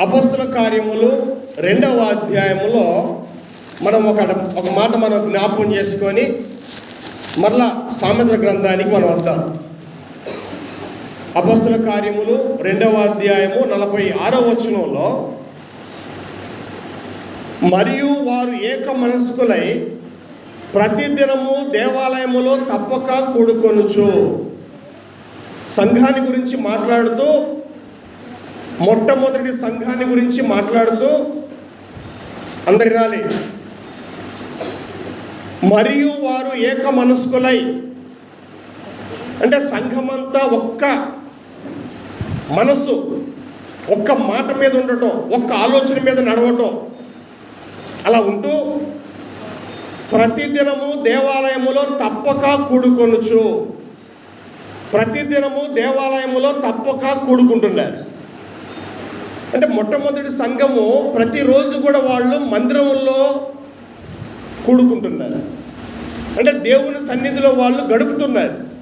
అపస్తుల కార్యములు రెండవ అధ్యాయములో మనం ఒక ఒక మాట మనం జ్ఞాపకం చేసుకొని మరలా సామెతల గ్రంథానికి మనం వద్దాం. అపస్తుల కార్యములు రెండవ అధ్యాయము నలభై ఆరవ వచనంలో మరియు వారు ఏక మనస్కులై ప్రతిదినము దేవాలయములో తప్పక కూడుకొనుచు. సంఘాన్ని గురించి మాట్లాడుతూ మొట్టమొదటి సంఘాన్ని గురించి మాట్లాడుతూ అందరి రాలి. మరియు వారు ఏక మనస్కులై. అంటే సంఘమంతా ఒక్క మనస్సు ఒక్క మాట మీద ఉండటం ఒక్క ఆలోచన మీద నడవటం. అలా ఉంటూ ప్రతిదినము దేవాలయములో తప్పక కూడుకొనుచు. ప్రతిదినము దేవాలయములో తప్పక కూడుకుంటున్నారు. అంటే మొట్టమొదటి సంఘము ప్రతిరోజు కూడా వాళ్ళు మందిరంలో కూడుకుంటున్నారు. అంటే దేవుని సన్నిధిలో వాళ్ళు గడుపుతున్నారు.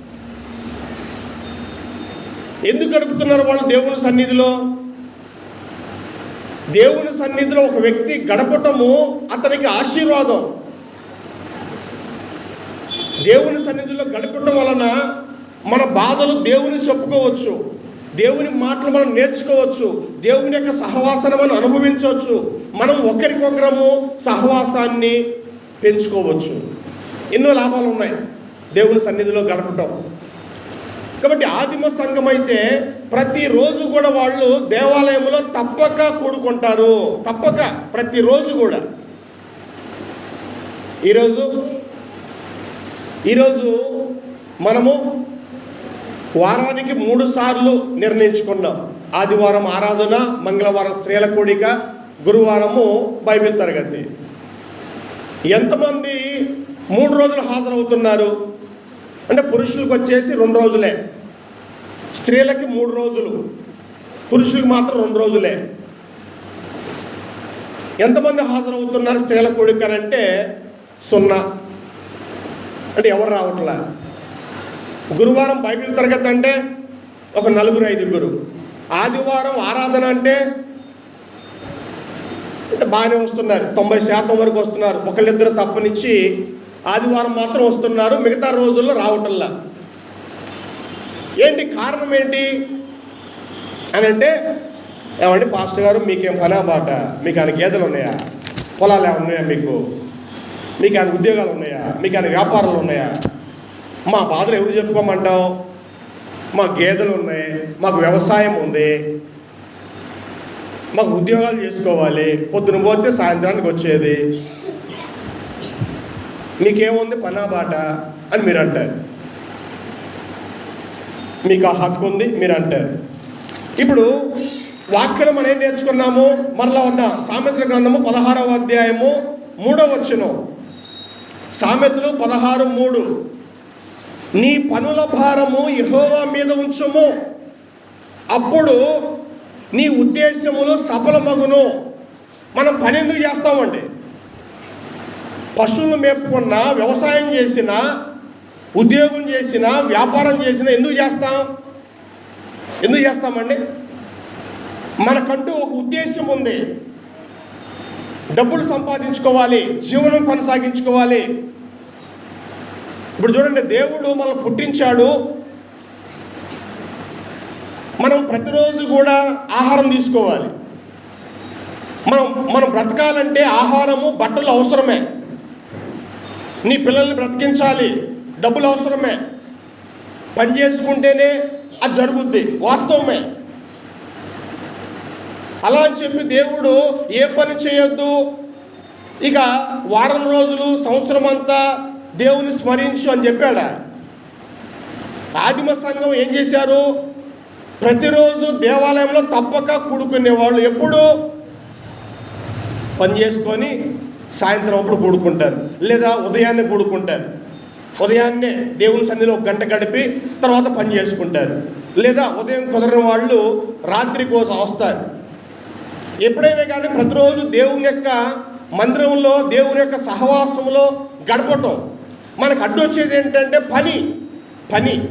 ఎందుకు గడుపుతున్నారు వాళ్ళు దేవుని సన్నిధిలో? దేవుని సన్నిధిలో ఒక వ్యక్తి గడపటము అతనికి ఆశీర్వాదం. దేవుని సన్నిధిలో గడపటం వలన మన బాధలు దేవుని చెప్పుకోవచ్చు. దేవుని మాటలు మనం నేర్చుకోవచ్చు. దేవుని యొక్క సహవాసాన్ని మనం అనుభవించవచ్చు. మనం ఒకరికొకరము సహవాసాన్ని పెంచుకోవచ్చు. ఎన్నో లాభాలు ఉన్నాయి. దేవుని సన్నిధిలో గడపటం. కాబట్టి ఆదిమ సంఘం అయితే ప్రతిరోజు కూడా వాళ్ళు దేవాలయంలో తప్పక కూడుకుంటారు. తప్పక ప్రతిరోజు కూడా. ఈరోజు ఈరోజు మనము వారానికి మూడు సార్లు నిర్ణయించుకున్నాం. ఆదివారం ఆరాధన మంగళవారం స్త్రీల కూడిక గురువారము బైబిల్ తరగతి. ఎంతమంది మూడు రోజులు హాజరవుతున్నారు? అంటే పురుషులకు వచ్చేసి రెండు రోజులే. స్త్రీలకి మూడు రోజులు. పురుషులకు మాత్రం రెండు రోజులే. ఎంతమంది హాజరవుతున్నారు స్త్రీల కూడికనంటే సున్నా. అంటే ఎవరు రావట్లా? గురువారం బైబిల్ తరగతి అంటే ఒక నలుగురు ఐదుగురు. ఆదివారం ఆరాధన అంటే అంటే బాగానే వస్తున్నారు. తొంభై శాతం వరకు వస్తున్నారు. ఒకళ్ళిద్దరు తప్పనిచ్చి ఆదివారం మాత్రం వస్తున్నారు. మిగతా రోజుల్లో రావటంలా. ఏంటి కారణం ఏంటి? అని అంటే ఏమండి పాస్టర్ గారు మీకేం పనా బాట? మీకు ఆయన గేదెలు ఉన్నాయా? పొలాలు ఉన్నాయా మీకు? మీకు ఆయన ఉద్యోగాలు ఉన్నాయా? మీకు ఆయన వ్యాపారాలు ఉన్నాయా? మా బాధలు ఎవరు చెప్పుకోమంటావు? మా గేదెలు ఉన్నాయి మాకు వ్యవసాయం ఉంది మాకు ఉద్యోగాలు చేసుకోవాలి పొద్దున పోతే సాయంత్రానికి వచ్చేది. మీకేముంది పనా బాట అని మీరు అంటారు మీకు ఆ హక్కు ఉంది మీరు అంటారు ఇప్పుడు వాక్యం మనం ఏం నేర్చుకున్నాము? మరలా వద్ద సామెతల గ్రంథము పదహారవ అధ్యాయము మూడవ వచ్చిన సామెతలు పదహారు మూడు. నీ పనుల భారము యహోవా మీద ఉంచుము. అప్పుడు నీ ఉద్దేశములు సఫలమగును. మనం పని ఎందుకు చేస్తామండి? పశువులు మేపుకున్న వ్యవసాయం చేసినా ఉద్యోగం చేసినా వ్యాపారం చేసినా ఎందుకు చేస్తాం? ఎందుకు చేస్తామండి? మనకంటూ ఒక ఉద్దేశం ఉంది. డబ్బులు సంపాదించుకోవాలి జీవనం కొనసాగించుకోవాలి. ఇప్పుడు చూడండి దేవుడు మనం పుట్టించాడు. మనం ప్రతిరోజు కూడా ఆహారం తీసుకోవాలి. మనం మనం బ్రతకాలంటే ఆహారము బట్టలు అవసరమే. నీ పిల్లల్ని బ్రతికించాలి డబ్బులు అవసరమే. పని చేసుకుంటేనే అది జరుగుద్ది వాస్తవమే. అలా అని చెప్పి దేవుడు ఏ పని చేయొద్దు? ఇక వారం రోజులు సంవత్సరం అంతా దేవుని స్మరించు అని చెప్పాడా. ఆదిమ సంఘం ఏం చేశారు? ప్రతిరోజు దేవాలయంలో తప్పక కూడుకునేవాళ్ళు ఎప్పుడు? పని చేసుకొని సాయంత్రం అప్పుడు కూడుకుంటారు. లేదా ఉదయాన్నే కూడుకుంటారు. ఉదయాన్నే దేవుని సన్నిధిలో ఒక గంట గడిపి తర్వాత పని చేసుకుంటారు. లేదా ఉదయం కుదరని వాళ్ళు రాత్రి కోసం వస్తారు. ఎప్పుడైనా కానీ ప్రతిరోజు దేవుని యొక్క మందిరంలో దేవుని యొక్క సహవాసంలో గడపటం. మనకు అడ్డు వచ్చేది ఏంటంటే పని. పని.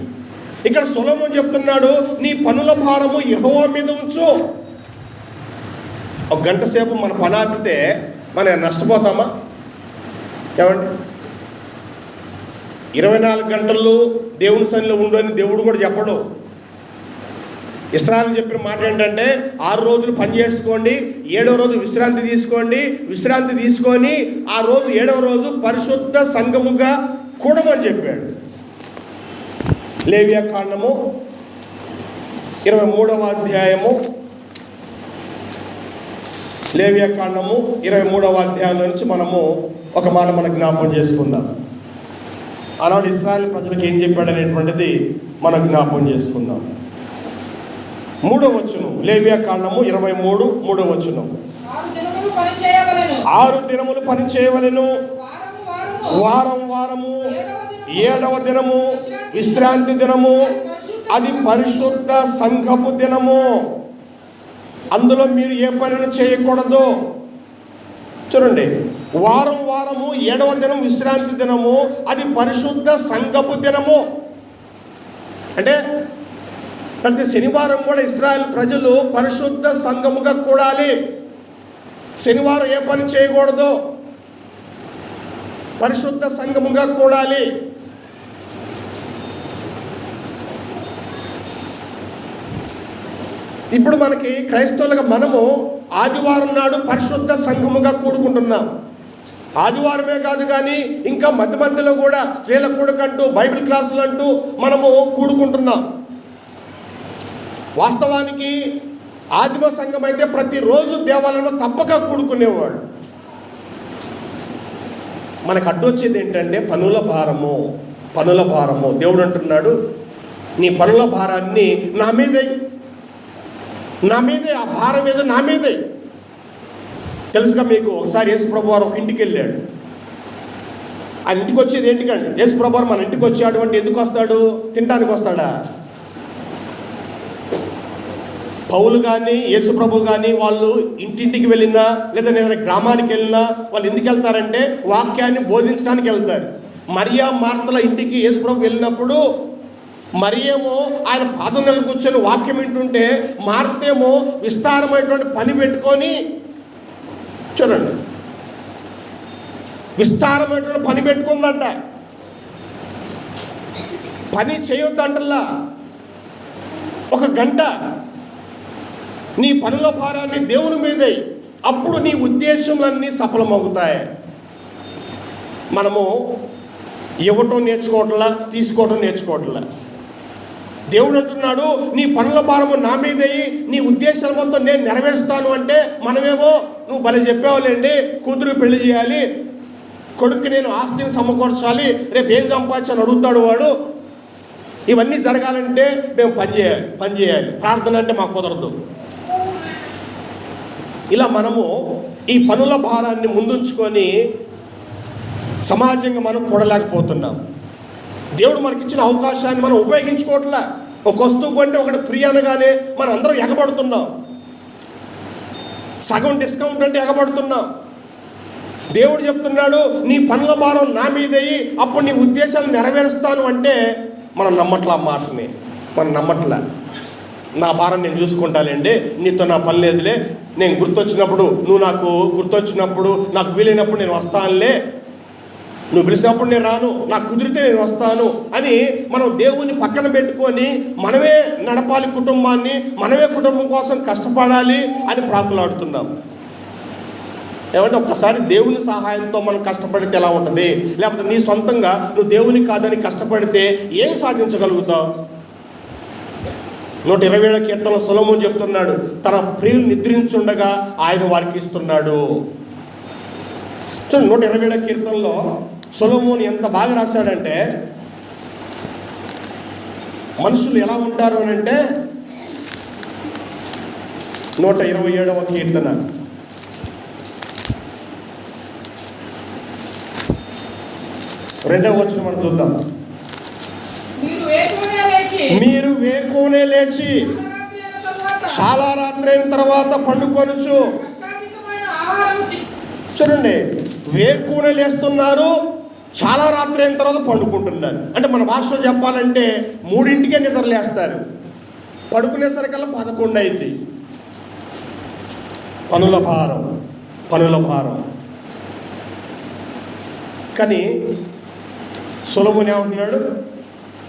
ఇక్కడ సులభం చెప్తున్నాడు నీ పనుల భారము యహోవా మీద ఉంచు. ఒక గంట సేపు మన పని ఆపితే మనం నష్టపోతామా? ఏమండి? ఇరవై నాలుగు గంటల్లో దేవుని సన్నిలో ఉండు అని దేవుడు కూడా చెప్పడు. ఇస్రాయల్ చెప్పిన మాట ఏంటంటే ఆరు రోజులు పని చేసుకోండి ఏడవ రోజు విశ్రాంతి తీసుకోండి విశ్రాంతి తీసుకొని ఆ రోజు ఏడవ రోజు పరిశుద్ధ సంఘముగా కూడమని చెప్పాడు. లేవియా కాండము ఇరవై మూడవ అధ్యాయము. లేవియా కాండము ఇరవై మూడవ అధ్యాయం నుంచి మనము ఒక మాట మనకు జ్ఞాపకం చేసుకుందాం. ఆనాడు ఇస్రాయల్ ప్రజలకు ఏం చెప్పాడు అనేటువంటిది మనం జ్ఞాపకం చేసుకుందాం. మూడో వచ్చును లేవియా కాండము ఇరవై మూడు మూడో వచ్చును ఆరు దినములు పని చేయవలెను. వారం వారము ఏడవ దినము. విశ్రాంతి దినము అది పరిశుద్ధ సంఘపు దినము. అందులో మీరు ఏ పనిని చేయకూడదు? చూడండి వారం వారము ఏడవ దినం విశ్రాంతి దినము అది పరిశుద్ధ సంఘపు దినము. అంటే ప్రతి శనివారం కూడా ఇస్రాయల్ ప్రజలు పరిశుద్ధ సంఘముగా కూడాలి. శనివారం ఏ పని చేయకూడదు? పరిశుద్ధ సంఘముగా కూడాలి. ఇప్పుడు మనకి క్రైస్తవులుగా మనము ఆదివారం నాడు పరిశుద్ధ సంఘముగా కూడుకుంటున్నాం. ఆదివారమే కాదు కానీ ఇంకా మధ్య మధ్యలో కూడా స్త్రీల కూడకంటూ బైబిల్ క్లాసులు అంటూ మనము కూడుకుంటున్నాం. వాస్తవానికి ఆదిమ సంఘం అయితే ప్రతిరోజు దేవాలయంలో తప్పక కూడుకునేవాడు. మనకు అడ్డొచ్చేది ఏంటంటే పనుల భారము పనుల భారము. దేవుడు అంటున్నాడు నీ పనుల భారాన్ని నా మీదే నా మీదే ఆ భారం ఏదో నా మీదే తెలుసుగా మీకు ఒకసారి యేసుప్రభు వారు ఒక ఇంటికి వెళ్ళాడు ఆ ఇంటికి వచ్చేది ఏంటికండి? యేసుప్రభు వారు మన ఇంటికి వచ్చాడు అంటే ఎందుకు వస్తాడు? తినడానికి వస్తాడా? పౌలు కానీ యేసుప్రభు కానీ వాళ్ళు ఇంటింటికి వెళ్ళినా లేదా ఏదైనా గ్రామానికి వెళ్ళినా వాళ్ళు ఎందుకు వెళ్తారంటే వాక్యాన్ని బోధించడానికి వెళ్తారు. మరియా మార్తల ఇంటికి యేసుప్రభు వెళ్ళినప్పుడు మరియేమో ఆయన పాదం దగ్గర కూర్చొని వాక్యం వింటుంటే మార్తేమో విస్తారమైనటువంటి పని పెట్టుకొని చూడండి. విస్తారమైనటువంటి పని పెట్టుకుందంట. పని చేయొద్దంటల్లా. ఒక గంట నీ పనుల భారాన్ని దేవుని మీదే. అప్పుడు నీ ఉద్దేశములన్నీ సఫలమవుతాయి. మనము ఇవ్వటం నేర్చుకోవట్లా తీసుకోవటం నేర్చుకోవట్లా. దేవుడు అంటున్నాడు నీ పనుల భారము నా మీదయి నీ ఉద్దేశాల మొత్తం నేను నెరవేరుస్తాను అంటే మనమేమో నువ్వు భలే చెప్పేవాళ్ళండి కూతురు పెళ్ళి చేయాలి కొడుకు నేను ఆస్తిని సమకూర్చాలి రేపు ఏం సంపాదించాలని అడుగుతాడు వాడు. ఇవన్నీ జరగాలంటే మేము పని చేయాలి పని చేయాలి. ప్రార్థన అంటే మాకు కుదరదు. ఇలా మనము ఈ పనుల భారాన్ని ముందుంచుకొని సమాజంగా మనం కూడలేకపోతున్నాం. దేవుడు మనకిచ్చిన అవకాశాన్ని మనం ఉపయోగించుకోవట్లే. ఒక వస్తువు కొంటే ఒకటి ఫ్రీ అనగానే మనం అందరం ఎగబడుతున్నాం. సగం డిస్కౌంట్ అంటే ఎగబడుతున్నాం. దేవుడు చెప్తున్నాడు నీ పనుల భారం నా మీదయి అప్పుడు నీ ఉద్దేశాలు నెరవేరుస్తాను అంటే మనం నమ్మట్లా ఆ మాటని. మనం నమ్మట్లే. నా భారం నేను చూసుకుంటానండి నీతో నా పని లేదులే నేను గుర్తొచ్చినప్పుడు నువ్వు నాకు గుర్తొచ్చినప్పుడు నాకు వీలైనప్పుడు నేను వస్తానులే. నువ్వు పిలిచినప్పుడు నేను రాను నాకు కుదిరితే నేను వస్తాను అని మనం దేవుని పక్కన పెట్టుకొని మనమే నడపాలి కుటుంబాన్ని మనమే కుటుంబం కోసం కష్టపడాలి అని ప్రాకులాడుతున్నాం. ఏమంటే ఒక్కసారి దేవుని సహాయంతో మనం కష్టపడితే ఎలా ఉంటుంది? లేకపోతే నీ సొంతంగా నువ్వు దేవుని కాదని కష్టపడితే ఏం సాధించగలుగుతావు? నూట ఇరవై ఏడు కీర్తన సులభం చెప్తున్నాడు. తన ప్రియులు నిద్రించుండగా ఆయన వారికి ఇస్తున్నాడు. చూడండి నూట ఇరవై ఏడో కీర్తనలో సొలమోని ఎంత బాగా రాశాడంటే మనుషులు ఎలా ఉంటారు అని అంటే నూట ఇరవై ఏడవ కీర్తన. రెండవ వచ్చిన మనం చూద్దాం. మీరు వేకునే లేచి. చాలా రాత్రి అయిన తర్వాత తి- చూడండి వేకునే లేస్తున్నారు చాలా రాత్రి అయిన తర్వాత పండుకుంటున్నారు. అంటే మన భాషలో చెప్పాలంటే మూడింటికే నిద్రలేస్తారు పడుకునేసరికల్లా పదకొండు అయింది. పనుల భారం పనుల భారం. కానీ సులభుని ఏమంటున్నాడు?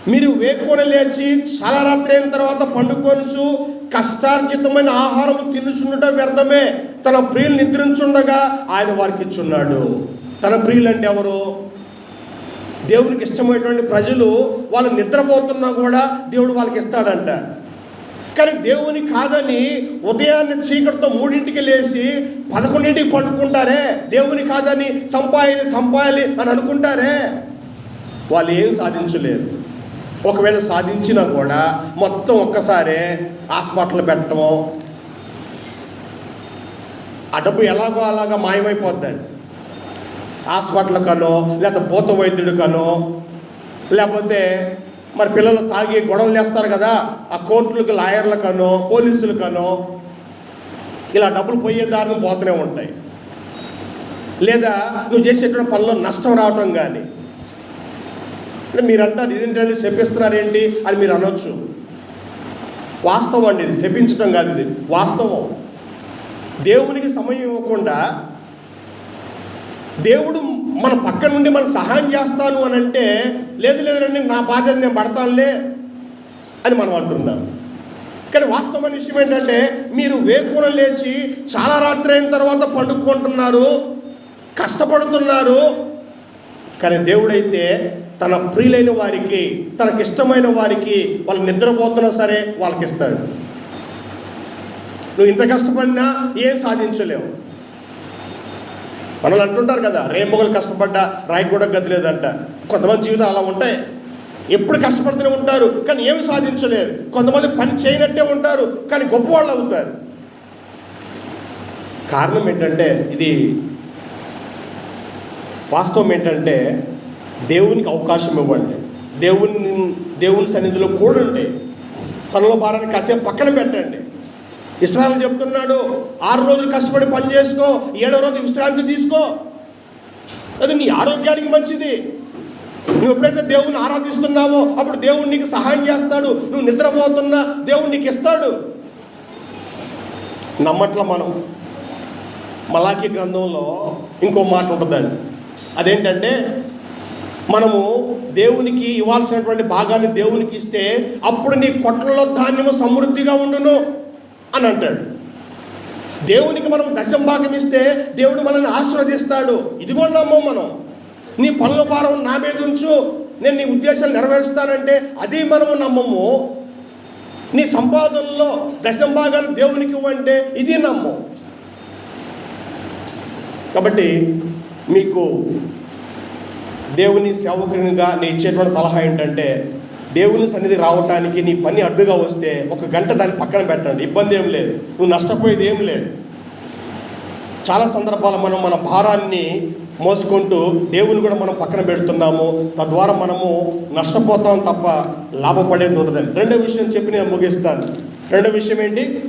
మీరు వేకున లేచి చాలా రాత్రి అయిన తర్వాత పండుకొనుచు కష్టార్జితమైన ఆహారం తినుచుండట వ్యర్థమే. తన ప్రియులు నిద్రించుండగా ఆయన వారికి ఇచ్చున్నాడు. తన ప్రియులు అంటే ఎవరు? దేవునికి ఇష్టమైనటువంటి ప్రజలు వాళ్ళు నిద్రపోతున్నా కూడా దేవుడు వాళ్ళకి ఇస్తాడంట. కానీ దేవుని కాదని ఉదయాన్నే చీకటితో మూడింటికి లేచి పదకొండింటికి పండుకుంటారే? దేవుని కాదని సంపాయాలి సంపాయాలి అని అనుకుంటారే? వాళ్ళు ఏం సాధించలేదు. ఒకవేళ సాధించినా కూడా మొత్తం ఒక్కసారే హాస్పిటల్ పెట్టడము ఆ డబ్బు ఎలాగో అలాగా మాయమైపోద్దండి. హాస్పిటల్ కనో లేకపోతే భూత వైద్యుడు కనో లేకపోతే మరి పిల్లలు తాగి గొడవలు చేస్తారు కదా ఆ కోర్టులకు లాయర్లకనో పోలీసులకనో ఇలా డబ్బులు పోయే దారిని పోతూనే ఉంటాయి. లేదా నువ్వు చేసేటువంటి పనిలో నష్టం రావటం కానీ అంటే మీరు అంటారు ఇదేంటండి శపిస్తున్నారేంటి అని మీరు అనొచ్చు. వాస్తవం అండి ఇది శపించటం కాదు ఇది వాస్తవం. దేవునికి సమయం ఇవ్వకుండా దేవుడు మన పక్క నుండి మనకు సహాయం చేస్తాను అని అంటే లేదు లేదండి నా బాధ్యత నేను పడతానులే అని మనం అంటున్నాం. కానీ వాస్తవమైన విషయం ఏంటంటే మీరు వేకున లేచి చాలా రాత్రి అయిన తర్వాత పండుకుంటున్నారు కష్టపడుతున్నారు కానీ దేవుడైతే తన ప్రియులైన వారికి తనకి ఇష్టమైన వారికి వాళ్ళు నిద్రపోతున్నా సరే వాళ్ళకి ఇస్తాడు నువ్వు ఇంత కష్టపడినా ఏం సాధించలేవు. మనల్ని అంటుంటారు కదా రేపొగలు కష్టపడ్డా రాయి కూడా గదిలేదంట కొంతమంది జీవితాలు అలా ఉంటాయి. ఎప్పుడు కష్టపడుతూనే ఉంటారు కానీ ఏమి సాధించలేరు. కొంతమంది పని చేయనట్టే ఉంటారు కానీ గొప్పవాళ్ళు అవుతారు. కారణం ఏంటంటే ఇది వాస్తవం ఏంటంటే దేవునికి అవకాశం ఇవ్వండి. దేవుని దేవుని సన్నిధిలో కూడండి. పనుల భారాన్ని కాసేపు పక్కన పెట్టండి. ఇస్రాయల్ చెప్తున్నాడు ఆరు రోజులు కష్టపడి పని చేసుకో ఏడో రోజు విశ్రాంతి తీసుకో. అది నీ ఆరోగ్యానికి మంచిది. నువ్వు ఎప్పుడైతే దేవుని ఆరాధిస్తున్నావో అప్పుడు దేవుడు నీకు సహాయం చేస్తాడు. నువ్వు నిద్రపోతున్నా దేవుడు నీకు ఇస్తాడు. నమ్మట్ల మనం? మలాఖీ గ్రంథంలో ఇంకో మాట ఉంటుందండి. అదేంటంటే మనము దేవునికి ఇవ్వాల్సినటువంటి భాగాన్ని దేవునికి ఇస్తే అప్పుడు నీ కొట్లలో ధాన్యము సమృద్ధిగా ఉండును అని అంటాడు. దేవునికి మనం దశం భాగం ఇస్తే దేవుడు మనల్ని ఆశీర్వదిస్తాడు. ఇదిగోండమ్మో మనం. నీ పనుల భారం నా మీద ఉంచు. నేను నీ ఉద్దేశాలు నెరవేరుస్తానంటే అది మనము నమ్మము. నీ సంపాదనలో దశం భాగాన్ని దేవునికి ఇవ్వంటే ఇది నమ్మం. కాబట్టి మీకు దేవుని సేవకునిగా నేను ఇచ్చేటువంటి సలహా ఏంటంటే దేవుని సన్నిధి రావటానికి నీ పని అడ్డుగా వస్తే ఒక గంట దాన్ని పక్కన పెట్టండి. ఇబ్బంది ఏం లేదు. నువ్వు నష్టపోయేది ఏం లేదు. చాలా సందర్భాలు మనం మన భారాన్ని మోసుకుంటూ దేవుని కూడా మనం పక్కన పెడుతున్నాము. తద్వారా మనము నష్టపోతాం తప్ప లాభపడేది ఉండదండి. రెండో విషయం చెప్పి నేను ముగిస్తాను. రెండో విషయం ఏంటి?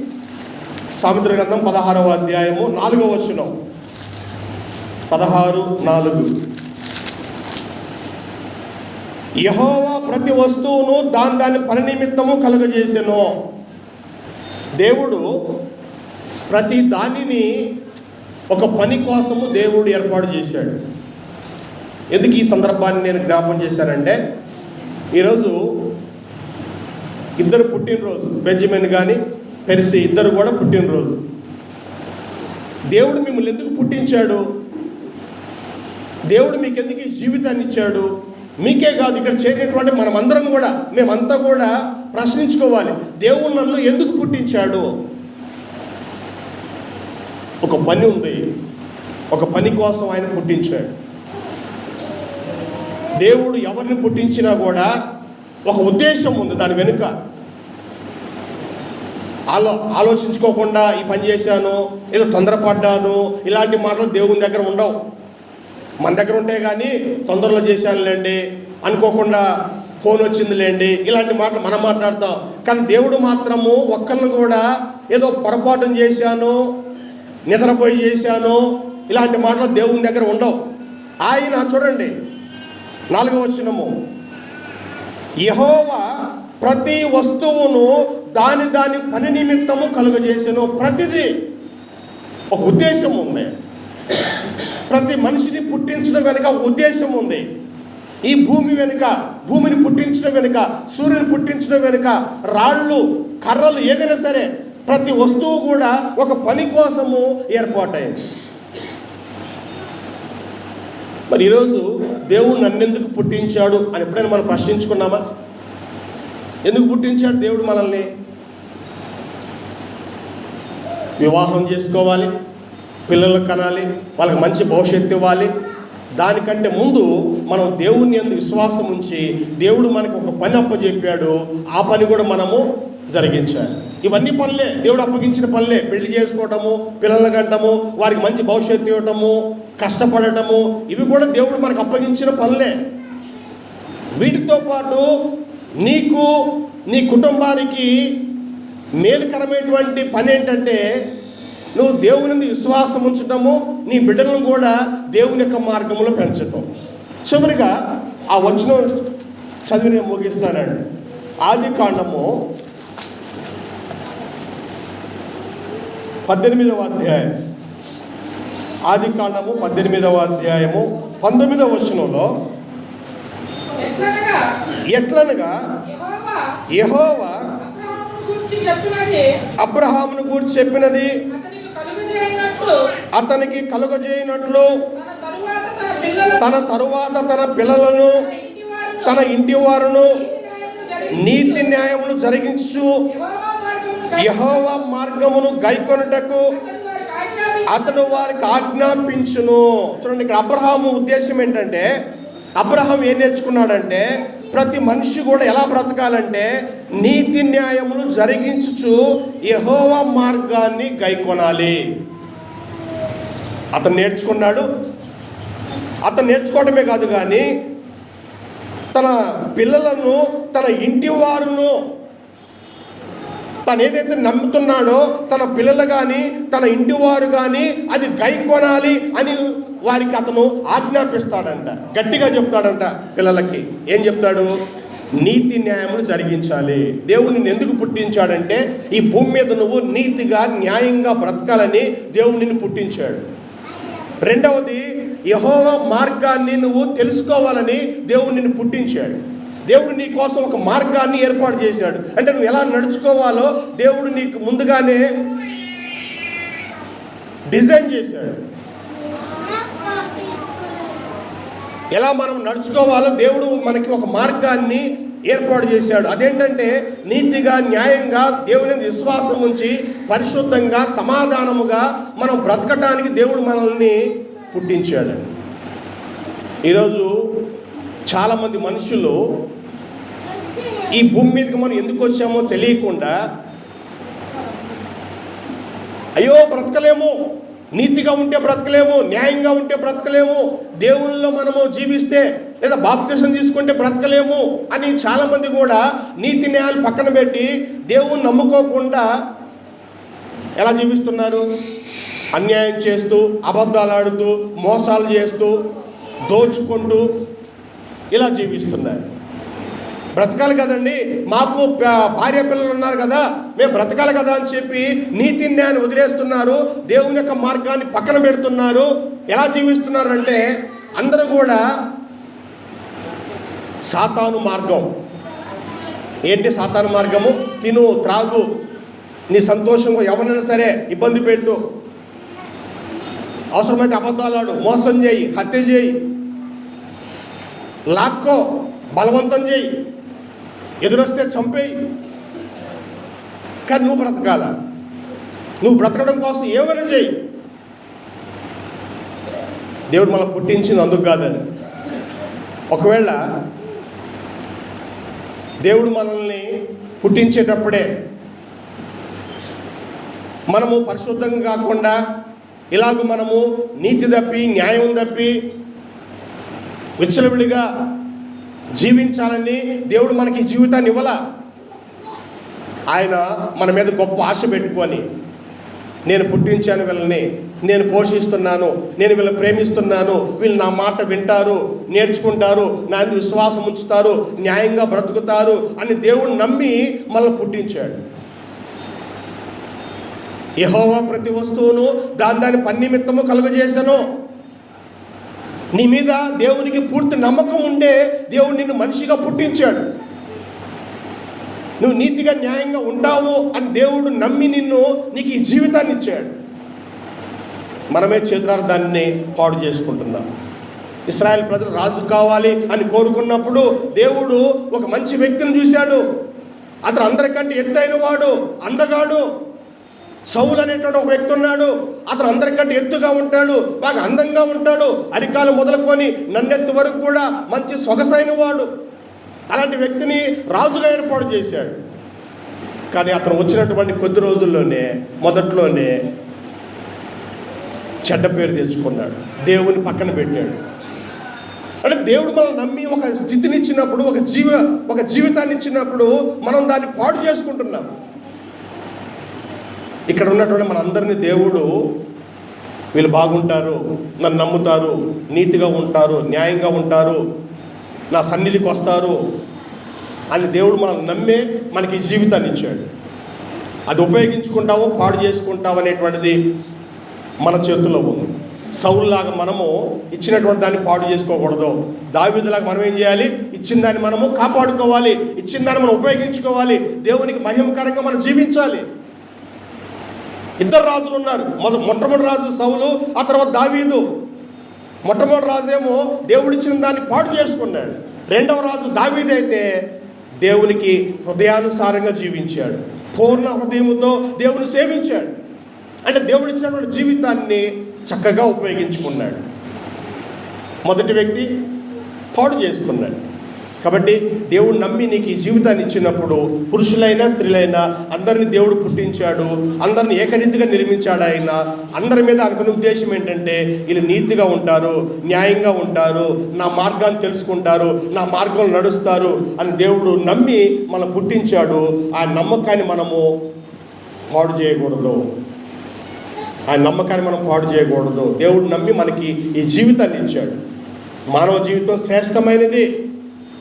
సాముద్ర గ్రంథం పదహారవ అధ్యాయము నాలుగవ వచనం. పదహారు నాలుగు. యహోవా ప్రతి వస్తువును దాని దాని పని నిమిత్తము కలుగజేసెను. దేవుడు ప్రతి దానిని ఒక పని కోసము దేవుడు ఏర్పాటు చేశాడు. ఎందుకు ఈ సందర్భాన్ని నేను జ్ఞాపకం చేశానంటే ఈరోజు ఇద్దరు పుట్టినరోజు బెంజమిన్ కానీ పెరిసి ఇద్దరు కూడా పుట్టినరోజు. దేవుడు మిమ్మల్ని ఎందుకు పుట్టించాడు? దేవుడు మీకు ఎందుకు ఈ జీవితాన్ని ఇచ్చాడు? మీకే కాదు ఇక్కడ చేరినటువంటి మనమందరం కూడా మేమంతా కూడా ప్రశ్నించుకోవాలి. దేవుడు నన్ను ఎందుకు పుట్టించాడు? ఒక పని ఉంది. ఒక పని కోసం ఆయన పుట్టించాడు. దేవుడు ఎవరిని పుట్టించినా కూడా ఒక ఉద్దేశం ఉంది దాని వెనుక. ఆలో ఆలోచించుకోకుండా ఈ పని చేశాను ఏదో తొందరపడ్డాను ఇలాంటి మాటలు దేవుని దగ్గర ఉండవు. మన దగ్గర ఉంటే కానీ తొందరలో చేశానులేండి. అనుకోకుండా ఫోన్ వచ్చిందిలేండి. ఇలాంటి మాటలు మనం మాట్లాడతాం. కానీ దేవుడు మాత్రము ఒక్కరిని కూడా ఏదో పొరపాటు చేశాను నిద్రపోయి చేశాను ఇలాంటి మాటలు దేవుని దగ్గర ఉండవు. ఆయన చూడండి నాలుగవ వచ్చినము యహోవా ప్రతి వస్తువును దాని దాని పని నిమిత్తము కలుగజేసాను. ప్రతిదీ ఒక ఉద్దేశం ఉంది. ప్రతి మనిషిని పుట్టించడం వెనుక ఉద్దేశం ఉంది. ఈ భూమి వెనుక భూమిని పుట్టించడం వెనుక సూర్యుని పుట్టించడం వెనుక రాళ్ళు కర్రలు ఏదైనా సరే ప్రతి వస్తువు కూడా ఒక పని కోసము ఏర్పాటైంది. మరి ఈరోజు దేవుడు నన్నెందుకు పుట్టించాడు అని ఎప్పుడైనా మనం ప్రశ్నించుకున్నామా? ఎందుకు పుట్టించాడు దేవుడు మనల్ని? వివాహం చేసుకోవాలి. పిల్లలకు కనాలి వాళ్ళకి మంచి భవిష్యత్తు ఇవ్వాలి. దానికంటే ముందు మనం దేవుని అందు విశ్వాసం ఉంచి దేవుడు మనకు ఒక పని అప్పచెప్పాడు ఆ పని కూడా మనము జరిగించాలి. ఇవన్నీ పనులే. దేవుడు అప్పగించిన పనులే. పెళ్ళి చేసుకోవటము పిల్లల కంటము వారికి మంచి భవిష్యత్తు ఇవ్వటము కష్టపడటము ఇవి కూడా దేవుడు మనకు అప్పగించిన పనులే. వీటితో పాటు నీకు నీ కుటుంబానికి మేలుకరమైనటువంటి పని ఏంటంటే నువ్వు దేవుని మీద విశ్వాసం ఉంచటము నీ బిడ్డలను కూడా దేవుని యొక్క మార్గంలో పెంచటం. చివరిగా ఆ వచనం చదివి నేను ముగిస్తానండి. ఆది కాండము పద్దెనిమిదవ అధ్యాయం. ఆది కాండము పద్దెనిమిదవ అధ్యాయము పంతొమ్మిదవ వచనంలో ఎట్లనగా? యెహోవా అబ్రహామును గురించి చెప్పినది. అతనికి కలుగజేయనట్లు తన తరువాత తన పిల్లలను తన ఇంటి వారును నీతి న్యాయములు జరిగించు. యహోవా మార్గమును గైకొనుటకు అతడు వారికి ఆజ్ఞాపించును. చూడండి ఇక్కడ అబ్రహాము ఉద్దేశం ఏంటంటే అబ్రహాం ఏం నేర్చుకున్నాడంటే ప్రతి మనిషి కూడా ఎలా బ్రతకాలంటే నీతి న్యాయములు జరిగించుచు యహోవా మార్గాన్ని గైకొనాలి. అతను నేర్చుకున్నాడు. అతను నేర్చుకోవడమే కాదు కానీ తన పిల్లలను తన ఇంటి వారును తను ఏదైతే నమ్ముతున్నాడో తన పిల్లలు కానీ తన ఇంటి వారు కానీ అది గైకొనాలి అని వారికి అతను ఆజ్ఞాపిస్తాడంట. గట్టిగా చెప్తాడంట పిల్లలకి. ఏం చెప్తాడు? నీతి న్యాయములు జరిగించాలి. దేవుడు నిన్ను ఎందుకు పుట్టించాడంటే ఈ భూమి మీద నువ్వు నీతిగా న్యాయంగా బ్రతకాలని దేవుడు నిన్ను పుట్టించాడు. రెండవది యహోవ మార్గాన్ని నువ్వు తెలుసుకోవాలని దేవుడు నిన్ను పుట్టించాడు. దేవుడు నీ కోసం ఒక మార్గాన్ని ఏర్పాటు చేశాడు. అంటే నువ్వు ఎలా నడుచుకోవాలో దేవుడు నీకు ముందుగానే డిజైన్ చేశాడు. ఎలా మనం నడుచుకోవాలో దేవుడు మనకి ఒక మార్గాన్ని ఏర్పాటు చేశాడు. అదేంటంటే నీతిగా న్యాయంగా దేవుని విశ్వాసం ఉంచి పరిశుద్ధంగా సమాధానముగా మనం బ్రతకటానికి దేవుడు మనల్ని పుట్టించాడు. ఈరోజు చాలామంది మనుషులు ఈ భూమి మీదకి మనం ఎందుకు వచ్చామో తెలియకుండా అయ్యో బ్రతకలేము. నీతిగా ఉంటే బ్రతకలేము న్యాయంగా ఉంటే బ్రతకలేము దేవుళ్ళలో మనము జీవిస్తే లేదా బాప్తిసం తీసుకుంటే బ్రతకలేము అని చాలామంది కూడా నీతి న్యాయాలు పక్కన పెట్టి దేవుని నమ్ముకోకుండా ఎలా జీవిస్తున్నారు? అన్యాయం చేస్తూ అబద్ధాలు ఆడుతూ మోసాలు చేస్తూ దోచుకుంటూ ఇలా జీవిస్తున్నారు. బ్రతకాలి కదండి. మాకు భార్య పిల్లలు ఉన్నారు కదా మేము బ్రతకాలి కదా అని చెప్పి నీతి న్యాయాన్ని వదిలేస్తున్నారు. దేవుని యొక్క మార్గాన్ని పక్కన పెడుతున్నారు. ఎలా జీవిస్తున్నారు అంటే అందరూ కూడా సాతాను మార్గం. ఏంటి సాతాను మార్గము? తిను త్రాగు. నీ సంతోషంగా ఎవరైనా సరే ఇబ్బంది పెట్టు. అవసరమైతే అబద్ధాలాడు మోసం చేయి హత్య చేయి. లాక్కో బలవంతం చేయి. ఎదురొస్తే చంపేయి. కానీ నువ్వు బ్రతకాల? నువ్వు బ్రతకడం కోసం ఏమైనా చేయి. దేవుడు మనం పుట్టించింది అందుకు కాదని. ఒకవేళ దేవుడు మనల్ని పుట్టించేటప్పుడే మనము పరిశుద్ధంగా కాకుండా ఇలాగ మనము నీతి తప్పి న్యాయం తప్పి విచ్చలవిడిగా జీవించాలని దేవుడు మనకి జీవితాన్ని ఇవ్వాల. ఆయన మన మీద గొప్ప ఆశ పెట్టుకొని నేను పుట్టించాను వీళ్ళని నేను పోషిస్తున్నాను నేను వీళ్ళని ప్రేమిస్తున్నాను వీళ్ళు నా మాట వింటారు నేర్చుకుంటారు నా విశ్వాసం ఉంచుతారు న్యాయంగా బ్రతుకుతారు అని దేవుడు నమ్మి మనల్ని పుట్టించాడు. యహోవా ప్రతి వస్తువును దాని దాని పన్నిమిత్తము కలుగజేశాను. నీ మీద దేవునికి పూర్తి నమ్మకం ఉండే దేవుడు నిన్ను మనిషిగా పుట్టించాడు. నువ్వు నీతిగా న్యాయంగా ఉంటావు అని దేవుడు నమ్మి నిన్ను నీకు ఈ జీవితాన్ని ఇచ్చాడు. మనమే చేతులార్థాన్ని పాడు చేసుకుంటున్నాం. ఇస్రాయల్ ప్రజలు రాజు కావాలి అని కోరుకున్నప్పుడు దేవుడు ఒక మంచి వ్యక్తిని చూశాడు. అతను అందరికంటే ఎత్తైన వాడు అందగాడు. సౌలు అనేటువంటి ఒక వ్యక్తి ఉన్నాడు. అతను అందరికంటే ఎత్తుగా ఉంటాడు బాగా అందంగా ఉంటాడు. అరికాలు మొదలుకొని నన్నెత్తు వరకు కూడా మంచి సొగసైన వాడు. అలాంటి వ్యక్తిని రాజుగా ఏర్పాటు చేశాడు. కానీ అతను వచ్చినటువంటి కొద్ది రోజుల్లోనే మొదట్లోనే చెడ్డ పేరు తెచ్చుకున్నాడు. దేవుని పక్కన పెట్టాడు. అంటే దేవుడు మనల్ని నమ్మి ఒక స్థితిని ఇచ్చినప్పుడు ఒక జీవ ఒక జీవితాన్ని ఇచ్చినప్పుడు మనం దాన్ని పాడు చేసుకుంటున్నాం. ఇక్కడ ఉన్నటువంటి మనందరినీ దేవుడు వీళ్ళు బాగుంటారు నన్ను నమ్ముతారు నీతిగా ఉంటారు న్యాయంగా ఉంటారు నా సన్నిధికి వస్తారు అని దేవుడు మనం నమ్మే మనకి జీవితాన్ని ఇచ్చాడు. అది ఉపయోగించుకుంటావో పాడు చేసుకుంటావు అనేటువంటిది మన చేతుల్లో ఉంది. సౌల్లాగా మనము ఇచ్చినటువంటి దాన్ని పాడు చేసుకోకూడదు. దావిదులాగా మనం ఏం చేయాలి? ఇచ్చిన దాన్ని మనము కాపాడుకోవాలి. ఇచ్చిన దాన్ని మనం ఉపయోగించుకోవాలి. దేవునికి మహిమకరంగా మనం జీవించాలి. ఇద్దరు రాజులు ఉన్నారు. మొద మొట్టమొదటి రాజు సౌలు ఆ తర్వాత దావీదు. మొట్టమొదటి రాజేమో దేవుడిచ్చిన దాన్ని పాడు చేసుకున్నాడు. రెండవ రాజు దావీదు అయితే దేవునికి హృదయానుసారంగా జీవించాడు. పూర్ణ హృదయముతో దేవుని సేవించాడు. అంటే దేవుడిచ్చినటువంటి జీవితాన్ని చక్కగా ఉపయోగించుకున్నాడు. మొదటి వ్యక్తి పాడు చేసుకున్నాడు. కాబట్టి దేవుడు నమ్మి నీకు ఈ జీవితాన్ని ఇచ్చినప్పుడు పురుషులైనా స్త్రీలైనా అందరిని దేవుడు పుట్టించాడు అందరిని ఏకరీతిగా నిర్మించాడు ఆయన. అందరి మీద అనుకునే ఉద్దేశం ఏంటంటే వీళ్ళు నీతిగా ఉంటారు న్యాయంగా ఉంటారు నా మార్గాన్ని తెలుసుకుంటారు నా మార్గంలో నడుస్తారు అని దేవుడు నమ్మి మనం పుట్టించాడు. ఆ నమ్మకాన్ని మనము పాడు చేయకూడదు. ఆ నమ్మకాన్ని మనం పాడు చేయకూడదు. దేవుడు నమ్మి మనకి ఈ జీవితాన్ని ఇచ్చాడు. మానవ జీవితం శ్రేష్టమైనది.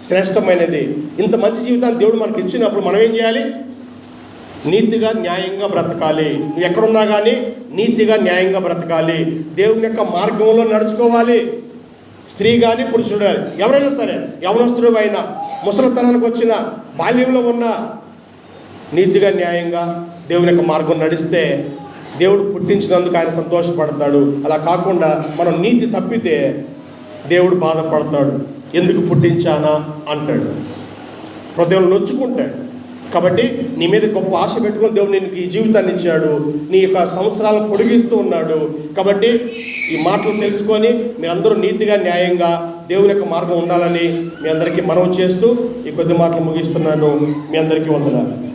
శ్రేష్టమైనది. ఇంత మంచి జీవితాన్ని దేవుడు మనకి ఇచ్చినప్పుడు మనం ఏం చేయాలి? నీతిగా న్యాయంగా బ్రతకాలి. నువ్వు ఎక్కడున్నా కానీ నీతిగా న్యాయంగా బ్రతకాలి. దేవుని యొక్క మార్గంలో నడుచుకోవాలి. స్త్రీ కానీ పురుషుడు కానీ ఎవరైనా సరే యవనస్తుడు అయినా ముసలితనానికి వచ్చిన బాల్యంలో ఉన్న నీతిగా న్యాయంగా దేవుని యొక్క మార్గం నడిస్తే దేవుడు పుట్టించినందుకు ఆయన సంతోషపడతాడు. అలా కాకుండా మనం నీతి తప్పితే దేవుడు బాధపడతాడు. ఎందుకు పుట్టించానా అంటాడు. హృదయం నొచ్చుకుంటాడు. కాబట్టి నీ మీద గొప్ప ఆశ పెట్టుకుని దేవుడు నీకు ఈ జీవితాన్ని ఇచ్చాడు. నీ యొక్క సంవత్సరాలను పొడిగిస్తూ ఉన్నాడు. కాబట్టి ఈ మాటలు తెలుసుకొని మీరందరూ నీతిగా న్యాయంగా దేవుని యొక్క మార్గం ఉండాలని మీ అందరికీ మనవి చేస్తూ ఈ కొద్ది మాటలు ముగిస్తున్నాను. మీ అందరికీ వందనాలు.